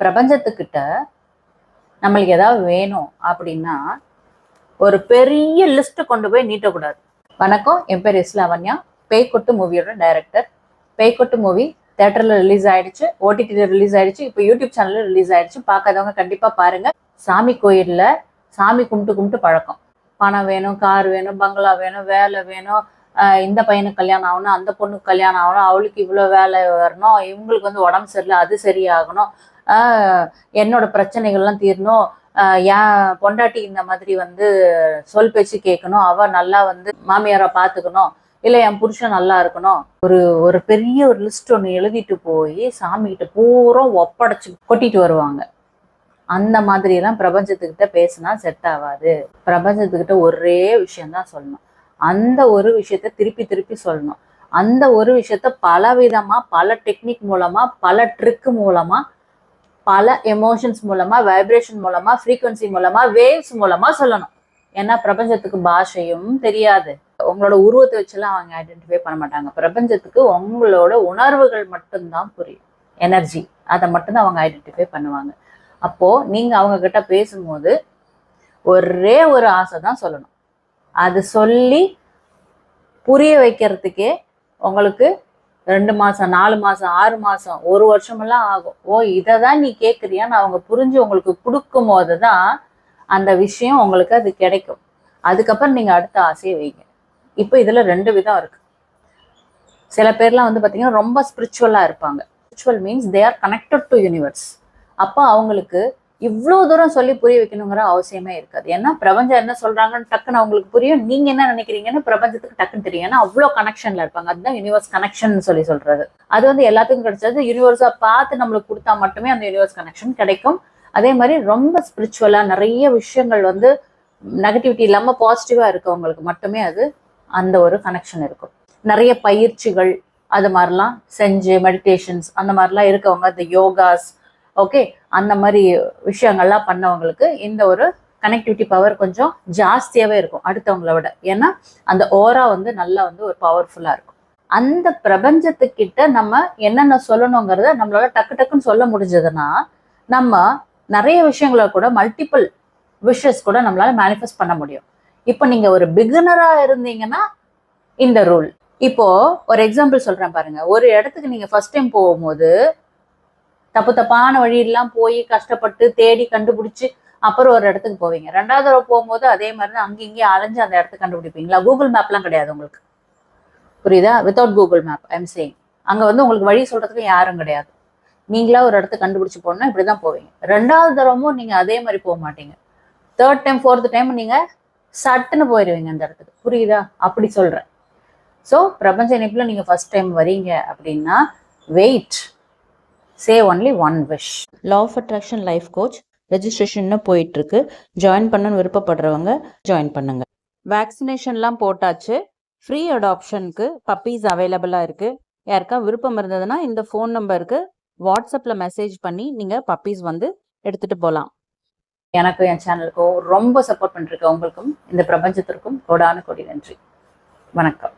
பிரபஞ்சத்துக்கிட்ட நம்மளுக்கு ஏதாவது வேணும் அப்படின்னா ஒரு பெரிய லிஸ்ட் கொண்டு போய் நீட்டக்கூடாது. வணக்கம் என் பேர் எஸ் லாவண்யா பேய்கொட்டு மூவியோட டைரக்டர் பேய்கொட்டு மூவி தேட்டரில் ரிலீஸ் ஆயிடுச்சு ஓடிடியில் ரிலீஸ் ஆயிடுச்சு இப்போ யூடியூப் சேனலில் ரிலீஸ் ஆயிடுச்சு. பார்க்காதவங்க கண்டிப்பாக பாருங்க. சாமி கோயிலில் சாமி கும்பிட்டு கும்பிட்டு பழக்கம். பணம் வேணும் கார் வேணும் பங்களா வேணும் வேலை வேணும் ஆஹ் இந்த பையனுக்கு கல்யாணம் ஆகணும் அந்த பொண்ணுக்கு கல்யாணம் ஆகணும் அவளுக்கு இவ்வளோ வேலை வரணும் இவங்களுக்கு வந்து உடம்பு சரியில்லை அது சரியாகணும் என்னோட பிரச்சனைகள்லாம் தீரணும். என் பொண்டாட்டி இந்த மாதிரி வந்து சொல் பேச்சு கேட்கணும். அவ நல்லா வந்து மாமியாரை பார்த்துக்கணும். இல்லை என் புருஷன் நல்லா இருக்கணும். ஒரு ஒரு பெரிய ஒரு லிஸ்ட் ஒன்று எழுதிட்டு போய் சாமிகிட்ட பூரா ஒப்படைச்சு கொட்டிட்டு வருவாங்க. அந்த மாதிரிலாம் பிரபஞ்சத்துக்கிட்ட பேசினா செட் ஆகாது. பிரபஞ்சத்துக்கிட்ட ஒரே விஷயம்தான் சொல்லணும். அந்த ஒரு விஷயத்த திருப்பி திருப்பி சொல்லணும். அந்த ஒரு விஷயத்த பல விதமா பல டெக்னிக் மூலமா பல ட்ரிக் மூலமா பல எமோஷன்ஸ் மூலமா வைப்ரேஷன் மூலமா ஃப்ரீக்வன்சி மூலமா வேவ்ஸ் மூலமா சொல்லணும். ஏன்னா பிரபஞ்சத்துக்கு பாஷையும் தெரியாது. உங்களோட உருவத்தை வச்செல்லாம் அவங்க ஐடென்டிஃபை பண்ண மாட்டாங்க. பிரபஞ்சத்துக்கு உங்களோட உணர்வுகள் மட்டும்தான் புரியும். எனர்ஜி அதை மட்டும்தான் அவங்க ஐடென்டிஃபை பண்ணுவாங்க. அப்போ நீங்க அவங்க கிட்ட பேசும்போது ஒரே ஒரு ஆசை தான் சொல்லணும். அது சொல்லி புரிய வைக்கிறதுக்கே உங்களுக்கு ரெண்டு மாசம் நாலு மாசம் ஆறு மாசம் ஒரு வருஷமெல்லாம் ஆகும். ஓ இதை தான் நீ கேட்குறியான்னு அவங்க புரிஞ்சு உங்களுக்கு கொடுக்கும் போது தான் அந்த விஷயம் உங்களுக்கு அது கிடைக்கும். அதுக்கப்புறம் நீங்கள் அடுத்த ஆசையை வைங்க. இப்போ இதில் ரெண்டு விதம் இருக்கு. சில பேர்லாம் வந்து பார்த்தீங்கன்னா ரொம்ப ஸ்பிரிச்சுவலாக இருப்பாங்க. Spiritual means they are connected to universe அப்போ அவங்களுக்கு இவ்வளோ தூரம் சொல்லி புரிய வைக்கணுங்கிற அவசியமே இருக்காது. ஏன்னா பிரபஞ்சம் என்ன சொல்றாங்கன்னு டக்குன்னு அவங்களுக்கு புரியும். நீங்க என்ன நினைக்கிறீங்கன்னு பிரபஞ்சத்துக்கு டக்குன்னு தெரியும். ஏன்னா அவ்வளோ கனெக்ஷன்ல இருப்பாங்க. அதுதான் யூனிவர்ஸ் கனெக்ஷன் சொல்லி சொல்றது. அது வந்து எல்லாத்துக்கும் கிடைச்சது. யூனிவர்ஸா பார்த்து நம்மளுக்கு கொடுத்தா மட்டுமே அந்த யூனிவர்ஸ் கனெக்ஷன் கிடைக்கும். அதே மாதிரி ரொம்ப ஸ்பிரிச்சுவலா நிறைய விஷயங்கள் வந்து நெகட்டிவிட்டி இல்லாம பாசிட்டிவா இருக்கவங்களுக்கு மட்டுமே அது அந்த ஒரு கனெக்ஷன் இருக்கும். நிறைய பயிற்சிகள் அது மாதிரிலாம் செஞ்சு மெடிடேஷன்ஸ் அந்த மாதிரிலாம் இருக்கவங்க இந்த யோகாஸ் ஓகே அந்த மாதிரி விஷயங்கள்லாம் பண்ணவங்களுக்கு இந்த ஒரு கனெக்டிவிட்டி பவர் கொஞ்சம் ஜாஸ்தியாகவே இருக்கும் அடுத்தவங்கள விட. ஏன்னா அந்த ஓரா வந்து நல்லா வந்து ஒரு பவர்ஃபுல்லாக இருக்கும். அந்த பிரபஞ்சத்துக்கிட்ட நம்ம என்னென்ன சொல்லணுங்கிறத நம்மளால டக்கு டக்குன்னு சொல்ல முடிஞ்சதுன்னா நம்ம நிறைய விஷயங்களை கூட மல்டிபிள் விஷஸ் கூட நம்மளால மேனிஃபெஸ்ட் பண்ண முடியும். இப்போ நீங்கள் ஒரு பிகினராக இருந்தீங்கன்னா இந்த ரூல் இப்போ ஒரு எக்ஸாம்பிள் சொல்றேன் பாருங்க. ஒரு இடத்துக்கு நீங்க ஃபர்ஸ்ட் டைம் போகும்போது தப்பு தப்பான வழியெல்லாம் போய் கஷ்டப்பட்டு தேடி கண்டுபிடிச்சு அப்புறம் ஒரு இடத்துக்கு போவீங்க. ரெண்டாவது தடவை போகும்போது அதே மாதிரி தான் அங்கே இங்கேயும் அலைஞ்சு அந்த இடத்துக்கு கண்டுபிடிப்பீங்களா? கூகுள் மேப்லாம் கிடையாது உங்களுக்கு. புரியுதா? Without Google map I'm saying அங்கே வந்து உங்களுக்கு வழி சொல்கிறதுக்கு யாரும் கிடையாது. நீங்களா ஒரு இடத்த கண்டுபிடிச்சி போனால் இப்படி தான் போவீங்க. ரெண்டாவது தடவமும் நீங்கள் அதே மாதிரி போக மாட்டீங்க. தேர்ட் டைம் ஃபோர்த் டைம் நீங்கள் சட்டுன்னு போயிடுவீங்க அந்த இடத்துக்கு. புரியுதா? அப்படி சொல்கிறேன் ஸோ பிரபஞ்ச இணைப்பில் நீங்கள் ஃபஸ்ட் டைம் வரீங்க அப்படின்னா wait say only one wish law of attraction life coach registration போயிட்டு இருக்கு ஜாயின் பண்ணணும்னு விருப்பப்படுறவங்க ஜாயின் பண்ணுங்க. வேக்சினேஷன்லாம் போட்டாச்சு. ஃப்ரீ அடாப்ஷனுக்கு பப்பீஸ் அவைலபிளாக இருக்கு. யாருக்கா விருப்பம் இருந்ததுன்னா இந்த ஃபோன் நம்பருக்கு வாட்ஸ்அப்பில் மெசேஜ் பண்ணி நீங்கள் பப்பீஸ் வந்து எடுத்துகிட்டு போகலாம் எனக்கும் என் சேனலுக்கும் ரொம்ப சப்போர்ட் பண்ணிருக்க உங்களுக்கும் இந்த பிரபஞ்சத்திற்கும் கோடான கொடி நன்றி. வணக்கம்.